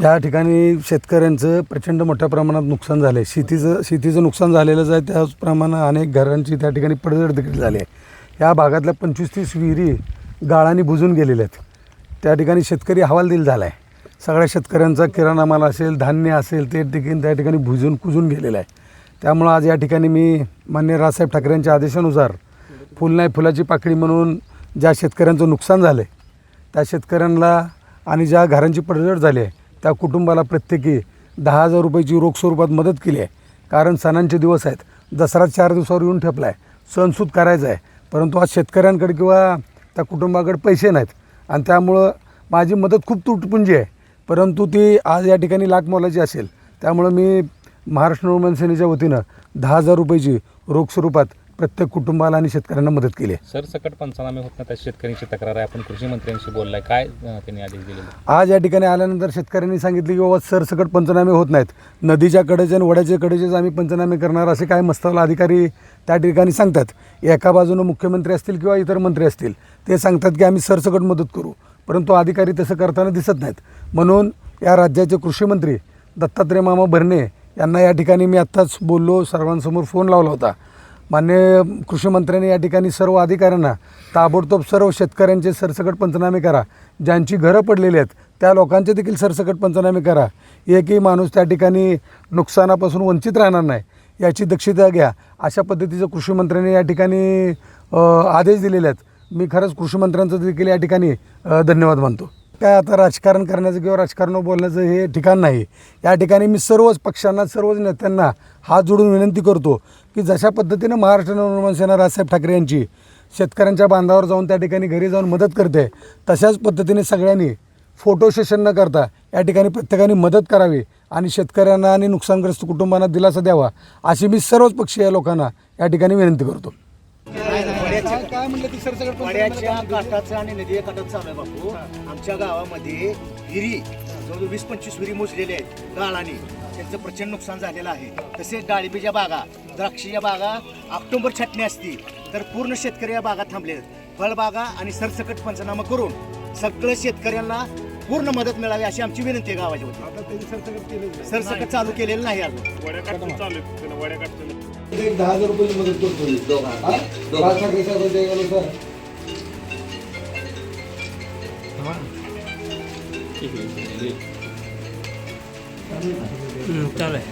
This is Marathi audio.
या ठिकाणी शेतकऱ्यांचं प्रचंड मोठ्या प्रमाणात नुकसान झालं आहे शेतीचं शेतीचं नुकसान झालेलंच आहे. त्याचप्रमाणे अनेक घरांची त्या ठिकाणी पडझड देखील झाली आहे. या भागातल्या पंचवीस तीस विहिरी गाळाने बुजून गेलेल्या आहेत. त्या ठिकाणी शेतकरी हवालदिल झाला आहे सगळ्या शेतकऱ्यांचा किराणा माल असेल धान्य असेल ते देखील त्या ठिकाणी भुजून कुजून गेलेलं आहे. त्यामुळं आज या ठिकाणी मी मान्य राजसाहेब ठाकरेंच्या आदेशानुसार फुल नाही फुलाची पाकळी म्हणून ज्या शेतकऱ्यांचं नुकसान झालं आहे त्या शेतकऱ्यांना आणि ज्या घरांची पडझड झाली आहे त्या कुटुंबाला प्रत्येकी दहा हजार रुपयाची रोख स्वरूपात मदत केली आहे. कारण सणांचे दिवस आहेत. दसरा चार दिवसावर येऊन ठेपला आहे सणसूद करायचा आहे. परंतु आज शेतकऱ्यांकडे किंवा त्या कुटुंबाकडे पैसे नाहीत. आणि त्यामुळं माझी मदत खूप तुटपुंजी आहे. परंतु ती आज या ठिकाणी लाख मोलाची असेल. त्यामुळं मी महाराष्ट्र निर्माण सेनेच्या वतीनं दहा हजार रुपयाची रोख स्वरूपात प्रत्येक कुटुंबाला आणि शेतकऱ्यांना मदत केली आहे. सरसकट पंचनामे होत नाही शेतकऱ्यांची तक्रार आहे. आपण कृषी मंत्र्यांशी बोललाय. काय त्यांनी आदेश दिलेले? आज या ठिकाणी आल्यानंतर शेतकऱ्यांनी सांगितले की बाबा सरसकट पंचनामे होत नाहीत. नदीच्या कडेचे आणि वड्याच्या कडेचेच आम्ही पंचनामे करणार. असे काय मस्तावला अधिकारी त्या ठिकाणी सांगतात. एका बाजूनं मुख्यमंत्री असतील किंवा इतर मंत्री असतील ते सांगतात की आम्ही सरसकट मदत करू. परंतु अधिकारी तसं करताना दिसत नाहीत. म्हणून या राज्याचे कृषी मंत्री दत्तात्रय मामा भरणे यांना या ठिकाणी मी आत्ताच बोललो. सर्वांसमोर फोन लावला होता. मान्य कृषी मंत्र्यांनी या ठिकाणी सर्व अधिकाऱ्यांना ताबडतोब सर्व शेतकऱ्यांचे सरसकट पंचनामे करा. ज्यांची घरं पडलेली आहेत त्या लोकांचे देखील सरसकट पंचनामे करा. एकही माणूस त्या ठिकाणी नुकसानापासून वंचित राहणार नाही याची दक्षता घ्या. अशा पद्धतीचं कृषी मंत्र्यांनी या ठिकाणी आदेश दिलेले आहेत. मी खरंच कृषी मंत्र्यांचं देखील या ठिकाणी धन्यवाद मानतो. काय आता राजकारण करण्याचं किंवा राजकारण बोलण्याचं हे ठिकाण नाही. या ठिकाणी मी सर्वच पक्षांना सर्वच नेत्यांना हात जोडून विनंती करतो की जशा पद्धतीनं महाराष्ट्र नवनिर्माण सेना राजसाहेब ठाकरे यांची शेतकऱ्यांच्या बांधावर जाऊन त्या ठिकाणी घरी जाऊन मदत करते तशाच पद्धतीने सगळ्यांनी फोटो सेशन न करता या ठिकाणी प्रत्येकाने मदत करावी आणि शेतकऱ्यांना आणि नुकसानग्रस्त कुटुंबांना दिलासा द्यावा अशी मी सर्वच पक्षीय लोकांना या ठिकाणी विनंती करतो. वाड्याच्या काठाचं आणि नदी काठाचं चालू आहे बापू. आमच्या गावामध्ये विहिरी जवळजवळ वीस पंचवीस विहिरी मोजलेल्या आहेत गाळाने. त्यांचं प्रचंड नुकसान झालेलं आहे. तसेच डाळिंबीच्या बागा द्राक्षीच्या बागा ऑक्टोबर छाटणी असती तर पूर्ण शेतकरी या बागा थांबले आहेत. फळबागा आणि सरसकट पंचनामा करून सगळं शेतकऱ्यांना पूर्ण मदत मिळावी अशी आमची विनंती आहे गावाच्या वतीने. सरसकट चालू केलेलं नाही अजून. एक दहा हजार रुपयाची मदत करतो राज ठाकरे साहेबांच्या यानुसार चालेल.